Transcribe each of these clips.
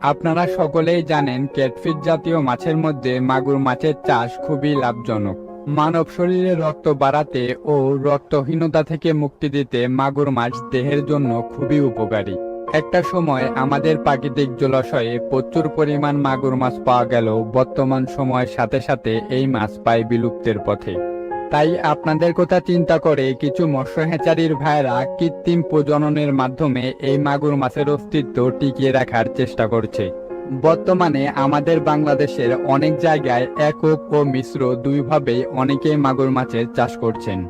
আপনারা সকলেই জানেন ক্যাটফিট জাতীয় মাছের মধ্যে মাগুর মাছের চাষ খুবই লাভজনক। মানব শরীরে রক্ত বাড়াতে ও রক্তহীনতা থেকে মুক্তি দিতে মাগুর মাছ দেহের জন্য খুবই উপকারী। একটা সময় আমাদের প্রাকৃতিক জলাশয়ে প্রচুর পরিমাণ মাগুর মাছ পাওয়া গেল বর্তমান সময়ের সাথে সাথে এই মাছ পায় বিলুপ্তের পথে। তাই আপনাদের কথা চিন্তা করে কিছু মৎস্য হ্যাচারির ভাইরা কৃত্রিম প্রজননের মাধ্যমে এই মাগুর মাছের অস্তিত্ব টিকিয়ে রাখার চেষ্টা করছে। বর্তমানে আমাদের বাংলাদেশের অনেক জায়গায় একক ও মিশ্র দুইভাবেই অনেকেই মাগুর মাছের চাষ করছেন।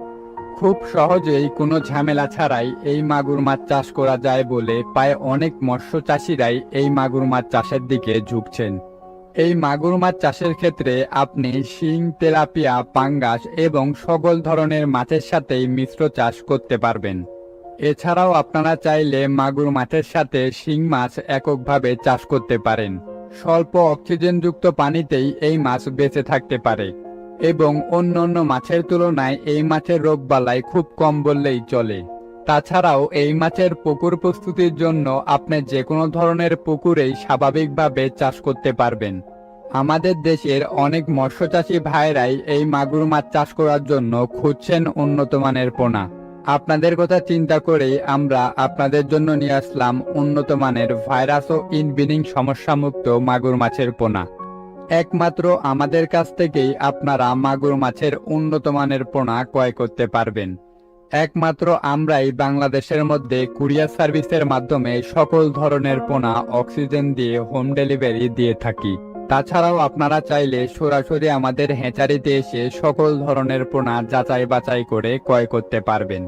খুব সহজেই কোনো ঝামেলা ছাড়াই এই মাগুর মাছ চাষ করা যায় বলে প্রায় অনেক মৎস্য চাষিরাই এই মাগুর মাছ চাষের দিকে ঝুঁকছেন। এই মাগুর মাছ চাষের ক্ষেত্রে আপনি শিং, তেলাপিয়া, পাঙ্গাস এবং সকল ধরনের মাছের সাথেই মিশ্র চাষ করতে পারবেন। এছাড়াও আপনারা চাইলে মাগুর মাছের সাথে শিং মাছ এককভাবে চাষ করতে পারেন। স্বল্প অক্সিজেনযুক্ত পানিতেই এই মাছ বেঁচে থাকতে পারে এবং অন্য অন্য মাছের তুলনায় এই মাছের রোগবালাই খুব কম বললেই চলে। তাছাড়াও এই মাছের পুকুর প্রস্তুতির জন্য আপনি যে কোনো ধরনের পুকুরেই স্বাভাবিকভাবে চাষ করতে পারবেন। আমাদের দেশের অনেক মৎস্যচাষী ভাইরাই এই মাগুর মাছ চাষ করার জন্য খুঁজছেন উন্নত মানের পোনা। আপনাদের কথা চিন্তা করেই আমরা আপনাদের জন্য নিয়ে আসলাম উন্নত মানের ভাইরাস ও ইনবিনিং সমস্যামুক্ত মাগুর মাছের পোনা। একমাত্র আমাদের কাছ থেকেই আপনারা মাগুর মাছের উন্নত মানের পোনা ক্রয় করতে পারবেন। একমাত্র আমরাই বাংলাদেশের মধ্যে কুরিয়ার সার্ভিসের মাধ্যমে সকল ধরনের পোনা, অক্সিজেন দিয়ে হোম ডেলিভারি দিয়ে থাকি। তাছাড়াও আপনারা চাইলে সরাসরি আমাদের হ্যাচারিতে এসে সকল ধরনের পোনা যাচাই বাছাই করে ক্রয় করতে পারবেন।